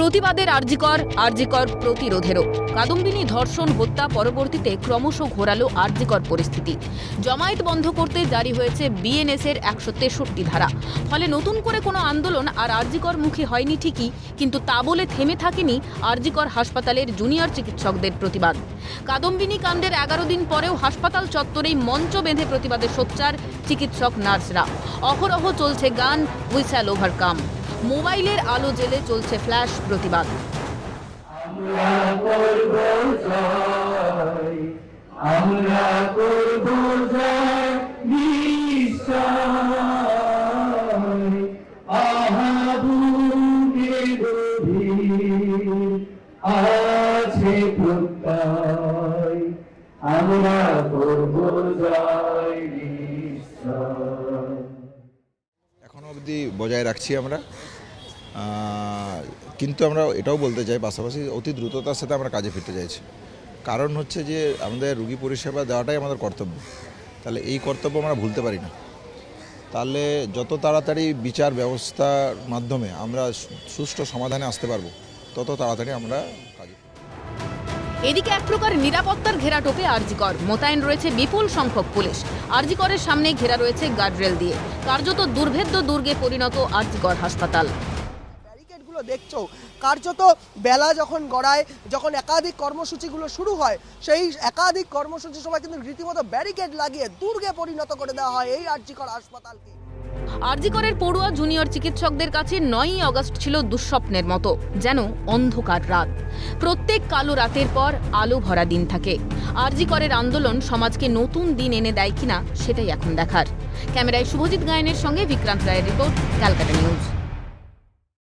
প্রতিবাদের আরজিকর আরজিকর প্রতিরোধেরও। কাদম্বিনী ধর্ষণ হত্যা পরবর্তীতে ক্রমশ ঘোরালো আরজিকর পরিস্থিতি। জমায়েত বন্ধ করতে জারি হয়েছে বিএনএস এর একশো তেষট্টি ধারা। ফলে নতুন করে কোনো আন্দোলন আর আরজিকর মুখী হয়নি ঠিকই, কিন্তু তা বলে থেমে থাকেনি আরজিকর হাসপাতালের জুনিয়র চিকিৎসকদের প্রতিবাদ। কাদম্বিনী কাণ্ডের এগারো দিন পরেও হাসপাতাল চত্বরেই মঞ্চ বেঁধে প্রতিবাদে সোচ্চার চিকিৎসক নার্সরা। অহরহ চলছে গান উইস্যাল ওভারকাম। মোবাইলের আলো জেলে চলছে ফ্ল্যাশ প্রতিবাদ। আমরা করব জয় আমরা করব জয় নিশ্চয়। আহাবুকে গভীর আছে প্রত্যয়। আমরা করব জয় অবধি বজায় রাখছি আমরা। কিন্তু আমরা এটাও বলতে চাই পাশাপাশি অতি দ্রুততার সাথে আমরা কাজে ফিরতে চাইছি। কারণ হচ্ছে যে আমাদের রুগী পরিষেবা দেওয়াটাই আমাদের কর্তব্য। তাহলে এই কর্তব্য আমরা ভুলতে পারি না। তাহলে যত তাড়াতাড়ি বিচার ব্যবস্থার মাধ্যমে আমরা সুষ্ঠু সমাধানে আসতে পারব, তত তাড়াতাড়ি আমরা কাজে এদিকে এক প্রকার নিরাপত্তার ঘেরাটোপে আরজিকর। মোতায়েন রয়েছে বিপুল সংখ্যক পুলিশ। আরজিকরের সামনে ঘেরা রয়েছে গার্ডরেল দিয়ে। কার্যত দুর্ভেদ্য দুর্গে পরিণত আরজিকর হাসপাতাল। দেখছ। কার্যত বেলা যখন গড়ায়, যখন একাধিক কর্মসূচিগুলো শুরু হয়, সেই একাধিক কর্মসূচির সময় কিন্তু রীতিমতো ব্যারিকেড লাগিয়ে দুর্গে পরিণত করে দেওয়া হয় এই আর্যিকর হাসপাতালকে। আরজিকরের পড়ুয়া জুনিয়র চিকিৎসকদের কাছে নয়ই অগস্ট ছিল দুঃস্বপ্নের মতো, যেন অন্ধকার রাত। প্রত্যেক কালো রাতের পর আলো ভরা দিন থাকে। আরজিকরের আন্দোলন সমাজকে নতুন দিন এনে দেয় কিনা, সেটাই এখন দেখার। ক্যামেরায় শুভজিৎ গায়নের সঙ্গে বিক্রান্ত রায়ের রিপোর্ট, ক্যালকাটা নিউজ।